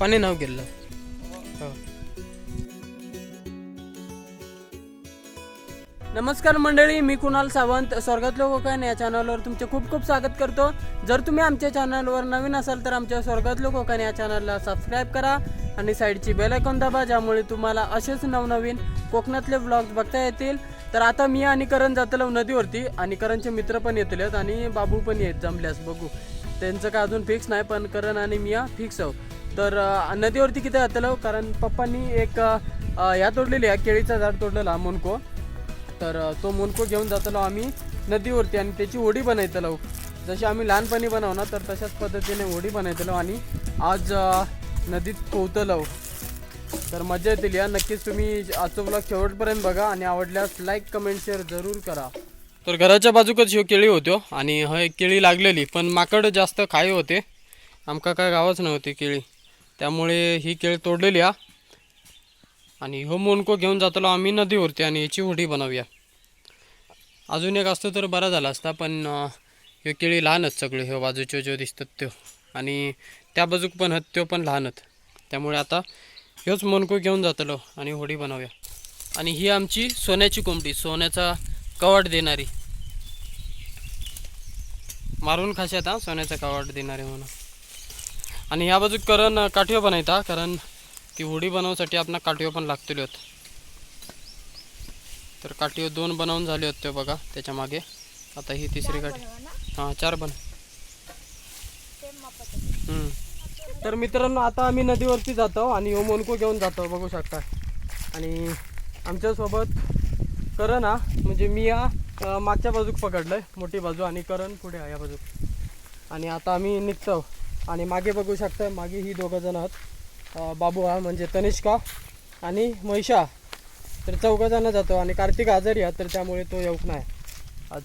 पाणी नाव गेलं हो. नमस्कार मंडळी मी कुणाल सावंत स्वर्गातलो कोकण या चॅनलवर तुमचे खूप खूप स्वागत करतो. जर तुम्ही आमच्या चॅनलवर नवीन असाल तर आमच्या स्वर्गातलो कोकण या चॅनलला सबस्क्राईब करा आणि साईडची बेल आयकॉन दाबा ज्यामुळे तुम्हाला असेच नवनवीन कोकणातले व्लॉग्स बघता येतील. तर आता मी आणि करण जातलो नदीवरती आणि करणचे मित्र पण येतील आणि बाबू पण येत जमल्यास बघू. त्यांचं काय अजून फिक्स नाही पण करण आणि मिया फिक्स आहो तर नदीवरती किती जातलं कारण पप्पांनी एक या ह्या तोडलेली आहे केळीचा झाड तोडलेला मुनको. तर तो मुनको घेऊन जातलो आम्ही नदीवरती आणि त्याची होडी बनवतलो जशी आम्ही लहानपणी बनव ना तर तशाच पद्धतीने होडी बनवतलो आणि आज नदीत पोहतलो तर मजा येतील या. नक्कीच तुम्ही आजचा ब्लॉग शेवटपर्यंत बघा आणि आवडल्यास लाईक कमेंट शेअर जरूर करा. तर घराच्या बाजूकच ह्यो केळी होत्यो हो आणि हय केळी लागलेली पण माकड जास्त खाय होते. आमका काय गावच नव्हती केळी. त्यामुळे ही केळ तोडलेली हा. आणि हो मोनको घेऊन जातलो आम्ही नदीवरती आणि याची होडी बनवूया. अजून एक असतो तर बरा झाला असता पण हे ह्यो केळी लहानच सगळे ह्यो बाजूचे जो दिसतात त्यो. आणि त्या बाजूक पण हत त्यो पण लहानच त्यामुळे आता ह्योच मोनको घेऊन जातलो आणि होडी बनवूया. आणि ही आमची सोन्याची कोंबडी सोन्याचा कवाट देणारी. मारून खाशात हा सोन्याचा कवाट देणारे म्हणून. आणि ह्या बाजूक करण काठियो बनायता कारण ती होडी बनवण्यासाठी आपण काठियो पण लागतली होत. तर काठियो दोन बनवून झाले होते ते बघा त्याच्यामागे. आता ही तिसरी काठी. हां चार बन. तर मित्रांनो आता आम्ही नदीवरती जातो आणि हो मोनको घेऊन जातो बघू शकता. आणि आमच्यासोबत करण हा म्हणजे मी अं, मागच्या बाजूक पकडलंय मोठी बाजू आणि करण पुढे आहे या बाजूक. आणि आता आम्ही निघतो. आणि मागे बघू शकता मागे ही दोघं जण आहात. बाबू हा म्हणजे तनिष्का आणि महिषा. तर चौघं जण जातो आणि कार्तिक आजारी आहे तर त्यामुळे तो येऊक नाही. आज.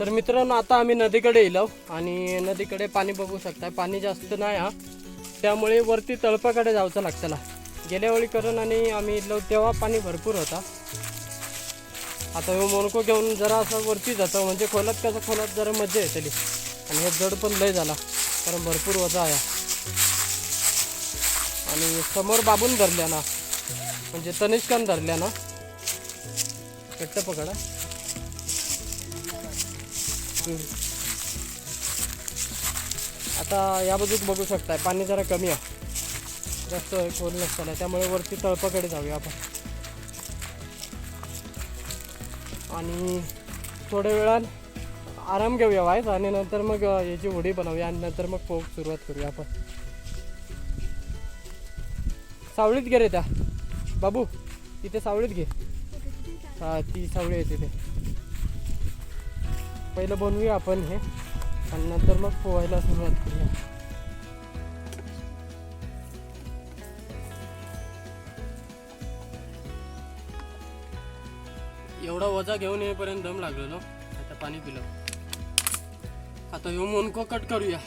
तर मित्रांनो आता आम्ही नदीकडे येलो आणि नदीकडे पाणी बघू शकता पाणी जास्त नाही हा. त्यामुळे वरती तळपाकडे जायचं लागतं गेल्या वेळी करून आणि आम्ही इलो तेव्हा पाणी भरपूर होता. आता हे मोनको घेऊन जरा असं वरती जातं म्हणजे खोलात कसं खोलात जरा मजा येतली आणि हे जड पण लय झाला कारण भरपूर वजा आहे आणि समोर बाबून धरल्या ना म्हणजे तनिष्कान धरल्या ना घट्ट पकडा. आता या बाजूक बघू शकताय पाणी जरा कमी आहे. जास्त खोल नसताना त्यामुळे वरती तळपाकडे जाऊया आपण. आणि थोड्या वेळात आराम घेऊया वाईस आणि नंतर मग याची उडी बनवूया आणि नंतर मग पोक सुरुवात करूया आपण. सावळीत घे रे त्या. बाबू तिथे सावळीत घे. हा ती सावळी आहे तिथे. पहिलं बनवूया आपण हे आणि नंतर मग पोहायला सुरुवात करूया. एवढा वजा घेऊन येईपर्यंत दम लागलेलो आता पाणी पिलं. आता ह्यो मोनको कट करूया.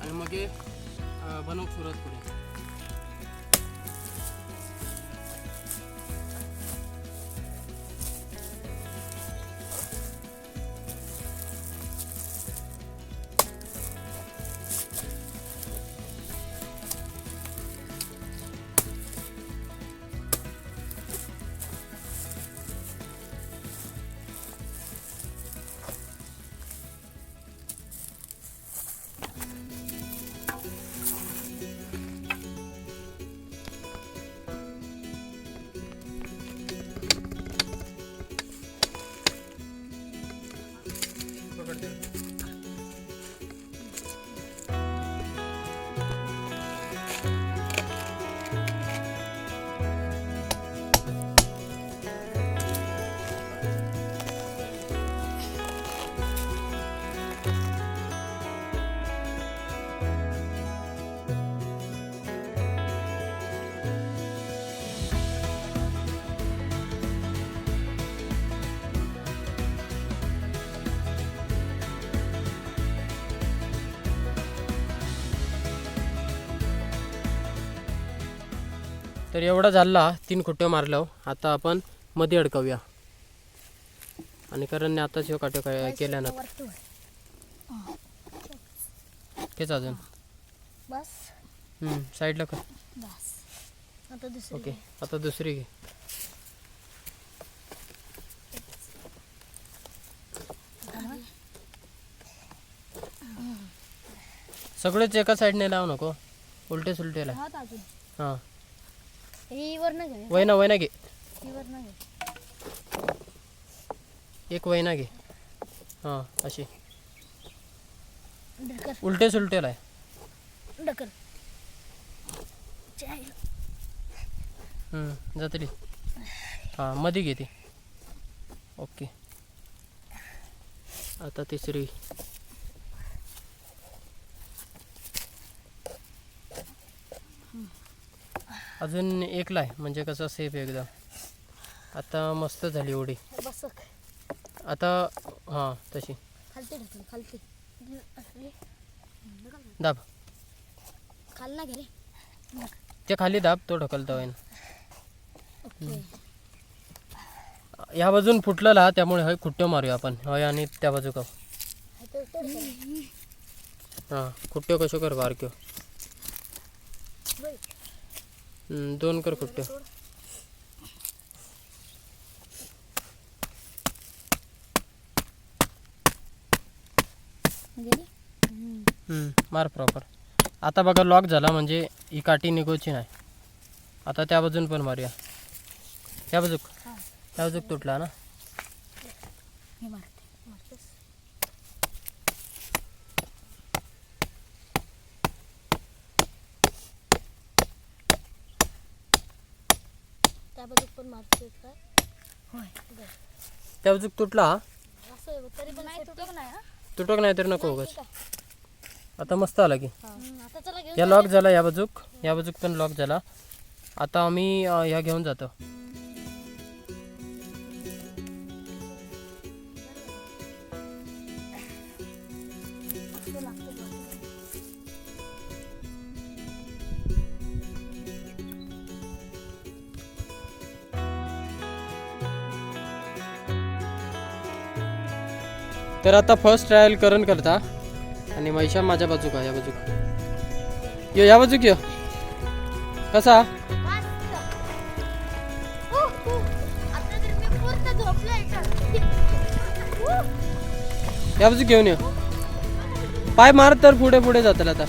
आणि मग हे अं, करूया. तर एवढा झाला तीन खुट्टे मारलं आता आपण मध्ये अडकवूया. आणि करणने आताच ह्यो काट्यो काय केल्या ना तेच अजून. साईडला कर. बस. आता दुसरी ओके आता दुसरी घे. सगळेच एका साईडने लाव नको. उलटे सुलटे लाव हात अजून. हां. ही घे वैना वैना घे ही एक वैना घे हां अशी ढकर उलटे सुलटे लाय ढकर चाय. हम्म, जातली हां मध्ये घे ती ओके आता तिसरी अजून एक लाय म्हणजे कसं सेफ एकदम. आता मस्त झाली उडी. बस आता हां तशी. खालती ढकल खालती असली दाब. खाल ना घे रे ते खाली दाब तो ढकलता ओके. ह्या बाजून फुटलेला हा त्यामुळे हय खुट्ट मारूया आपण. हय आणि त्या बाजू का हाय तो तो ढकल. हां खुट्ट्यो कशो कर बारक्यो बघ. हम्म, दोन कर हम्म, मार प्रॉपर आता बघा लॉक झाला म्हणजे ही काठी निघोची नाही. आता त्या बाजून पण मारूया. त्या बाजूक. त्या बाजूक तुटला ना? त्या बाजूक पण मारतेस काय? होय. त्या बाजूक तुटला हा? असं आहे बघ, तरी पण नाही तुटक नाही हा. तुटक नाही तर नको उगाच. आता मस्त आला की. हम्म, आता चला घेऊन या लॉक झाला या बाजूक. या बाजूक पण लॉक झाला. आता आम्ही अं, ह्या घेऊन जातो. तर आता फर्स्ट ट्रायल करण करता. आणि मैशा माझ्या बाजूक हा, या बाजूक. यो या बाजूक यो. कसा? या बाजूक घेऊन ये. पाय मार तर पुढे पुढे जातील आता.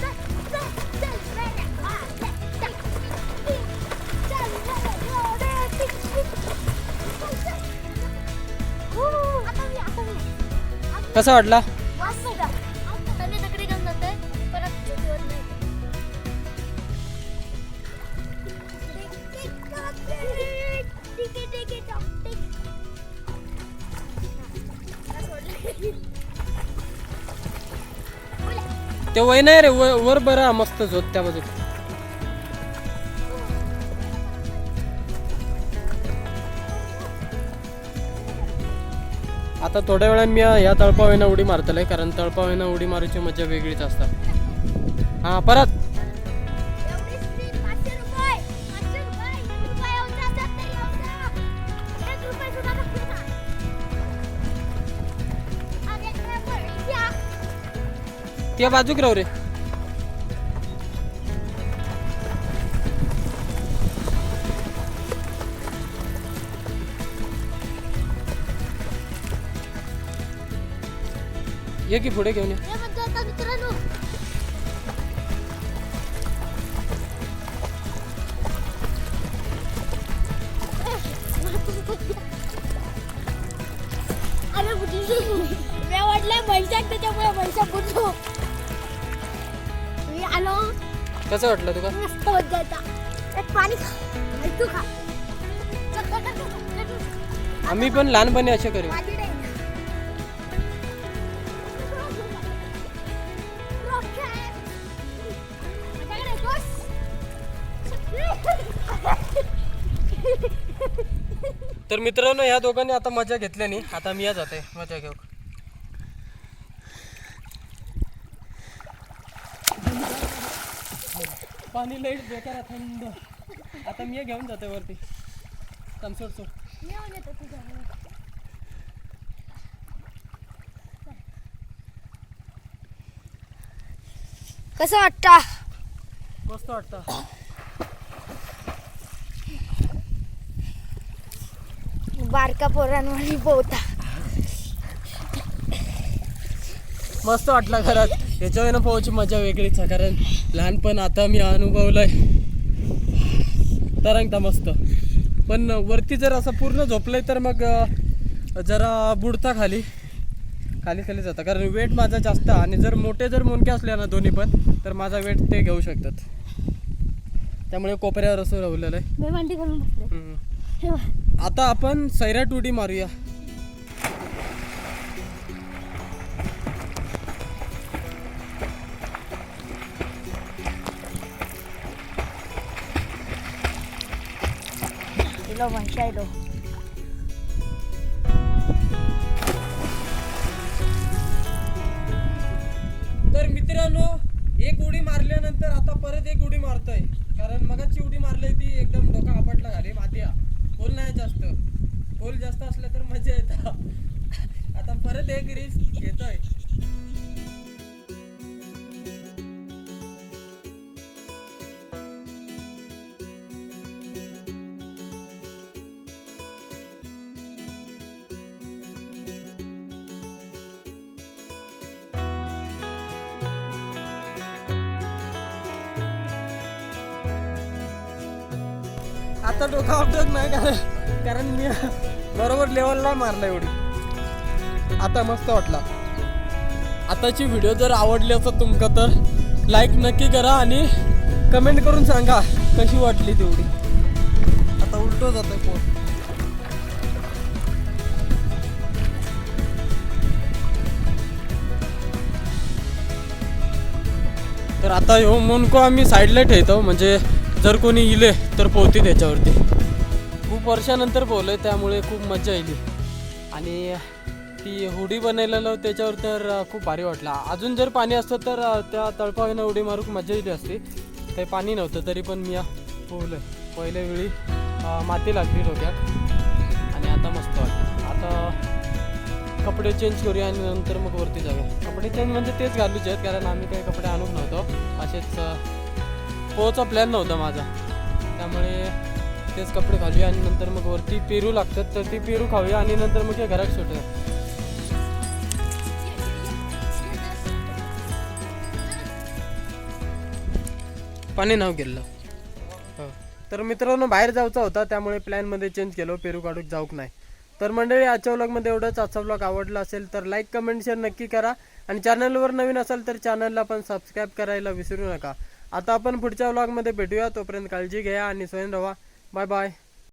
कसा वाटला मस्त होता. घेऊन जातोय. परत चुकीवर नाही. ते वय नाही रे व- वर बरं मस्त झोत त्या आता थोड्या वेळाने मी ह्या तळपावेनं उडी मारतले कारण तळपावेनं उडी मारायची मजा वेगळीच असतात. हा परत. एवढी बाजूक राहू रे. ये की पुढे घेऊन ये. म्हणतो आता मित्रांनो. अरे बुद्धी मी वाटलं त्याच्यामुळे मी आलो. कसं वाटलं तुका? मस्त मजा येता एक पाणी खा. आणि तू खा. चल, चल, चल, चल, चल. आम्ही पण लहानपणी असे करू. मित्रांनो ह्या दोघांनी आता मजा घेतल्या नाही आता मी या जाते. मजा घेऊ. पाणी लाइट बेकार थंड. आता मी घेऊन जाते वरती. तमसोडचो कसं वाटतं? मस्त वाटतं. बारका पोरांवाली पोहता मस्त वाटलं खरंच. याच्यावर पोहायची मजा वेगळीच आहे कारण लहानपण आता मी अनुभवलंय. तरंगता मस्त. पण वरती जर असं पूर्ण झोपलंय तर मग जरा बुडता खाली. खाली खाली जातं. कारण वेट माझा जास्त आणि जर मोठे जर मुंडके असले ना दोन्ही पण तर माझा वेट ते घेऊ शकतात. त्यामुळे कोपऱ्यावर असं राहिलेलं आहे. आता आपण सैराट उडी मारूया. तर मित्रांनो एक उडी मारल्यानंतर आता परत एक उडी मारतोय. कारण मगाची उडी मारली ती एकदम डोका आपटला घाली माती खोल नाही जास्त खोल जास्त असलं तर मजा येतं. आता परत एक रिस्क घेतोय. आता डोका आपटत नाही कारण कारण मी बरोबर लेवलला मारला एवढी. आता मस्त वाटला. आताची व्हिडिओ जर आवडली असं तुमका तर लाईक नक्की करा आणि कमेंट करून सांगा कशी वाटली तेवढी. आता उलटो जातो फोन तर आता ह्यो मुनको आम्ही साईडला ठेवतो म्हणजे जर कोणी इले तर पोहती त्याच्यावरती खूप वर्षानंतर पोहलोय त्यामुळे खूप मजा येईल आणि ती हुडी बनवलेलं त्याच्यावर तर खूप भारी वाटला. अजून जर पाणी असतं तर त्या तळपावीनं उडी मारून मजा येते असते. ते पाणी नव्हतं तरी पण मी अं, पहिल्या वेळी माती लागली डोक्यात. आणि आता मस्त वाटतं आता कपडे चेंज करूया आणि नंतर मग वरती जाऊया. कपडे चेंज म्हणजे तेच घालूचे आहेत कारण आम्ही काही कपडे आणून नव्हतो. असेच पोचा प्लॅन नव्हता माझा. त्यामुळे तेच कपडे घालूया आणि नंतर मग वरती पेरू लागतात तर ती पेरू खाऊया आणि नंतर मग घरात सुटूया. पाणी नाव गेलं. हो. तर मित्रांनो बाहेर जायचा होता त्यामुळे प्लॅनमध्ये चेंज केलं पेरू काढूक जाऊक नाही. तर मंडळी आजच्या व्लॉगमध्ये एवढंच. आजचा व्लॉग आवडला असेल तर लाईक कमेंट शेअर नक्की करा. आणि चॅनलवर नवीन असाल तर चॅनलला पण सबस्क्राईब करायला विसरू नका. आता आपण पुढच्या व्लॉगमध्ये भेटूया. तोपर्यंत काळजी घ्या आणि स्वयं राहा. Bye bye.